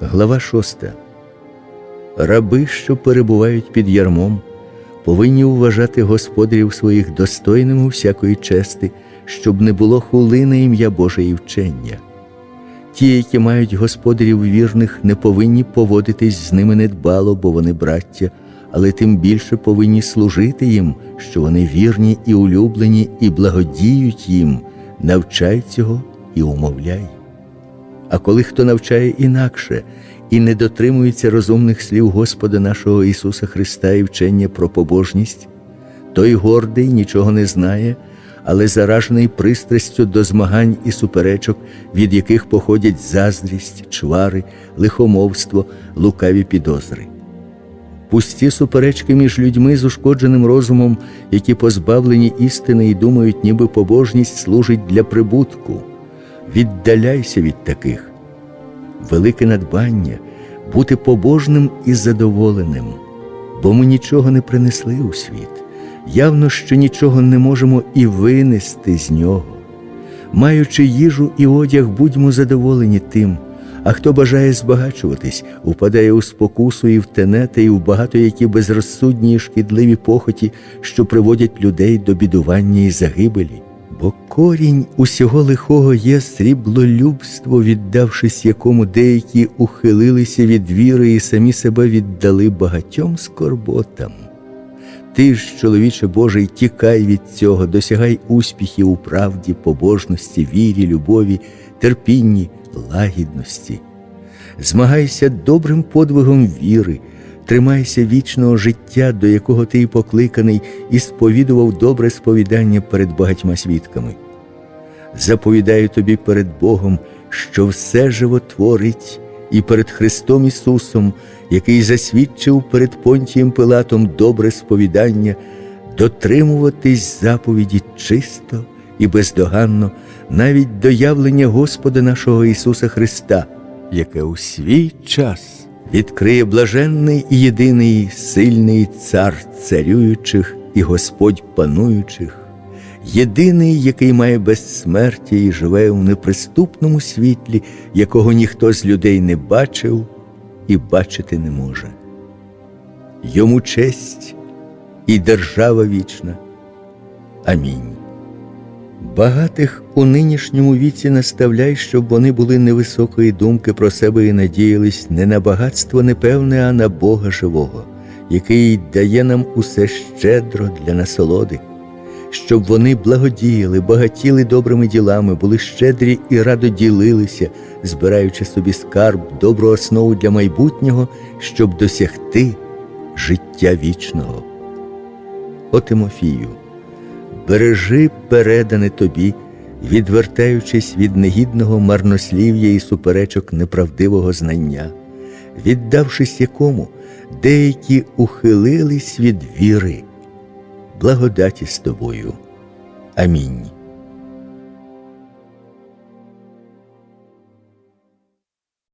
Глава 6. Раби, що перебувають під ярмом, повинні вважати господарів своїх достойними всякої чести, щоб не було хули на ім'я Боже і вчення. Ті, які мають господарів вірних, не повинні поводитись з ними недбало, бо вони браття, але тим більше повинні служити їм, що вони вірні і улюблені, і благодіють їм, навчай цього і умовляй. А коли хто навчає інакше і не дотримується розумних слів Господа нашого Ісуса Христа і вчення про побожність, той гордий нічого не знає, але заражений пристрастю до змагань і суперечок, від яких походять заздрість, чвари, лихомовство, лукаві підозри. Пусті суперечки між людьми з ушкодженим розумом, які позбавлені істини і думають, ніби побожність служить для прибутку. Віддаляйся від таких. Велике надбання бути побожним і задоволеним, бо ми нічого не принесли у світ, явно, що нічого не можемо і винести з нього. Маючи їжу і одяг, будьмо задоволені тим, а хто бажає збагачуватись, упадає у спокусу і в тенета, і в багато які безрозсудні і шкідливі похоті, що приводять людей до бідування і загибелі. Бо корінь усього лихого є сріблолюбство, віддавшись якому деякі ухилилися від віри і самі себе віддали багатьом скорботам. Ти ж, чоловіче Божий, тікай від цього, досягай успіхів у правді, побожності, вірі, любові, терпінні, лагідності. Змагайся добрим подвигом віри, тримайся вічного життя, до якого ти покликаний, і сповідував добре сповідання перед багатьма свідками. Заповідаю тобі перед Богом, що все животворить, і перед Христом Ісусом, який засвідчив перед Понтієм Пилатом добре сповідання, дотримуватись заповіді чисто і бездоганно, навіть до явлення Господа нашого Ісуса Христа, яке у свій час відкриє блаженний і єдиний сильний цар царюючих і Господь пануючих, єдиний, який має безсмертя і живе у неприступному світлі, якого ніхто з людей не бачив і бачити не може. Йому честь і держава вічна. Амінь. Багатих у нинішньому віці наставляй, щоб вони були невисокої думки про себе і надіялись не на багатство непевне, а на Бога живого, який дає нам усе щедро для насолоди, щоб вони благодіяли, багатіли добрими ділами, були щедрі і радо ділилися, збираючи собі скарб, добру основу для майбутнього, щоб досягти життя вічного. О Тимофію, бережи передане тобі, відвертаючись від негідного марнослів'я і суперечок неправдивого знання, віддавшись якому деякі ухилились від віри, благодаті з тобою. Амінь.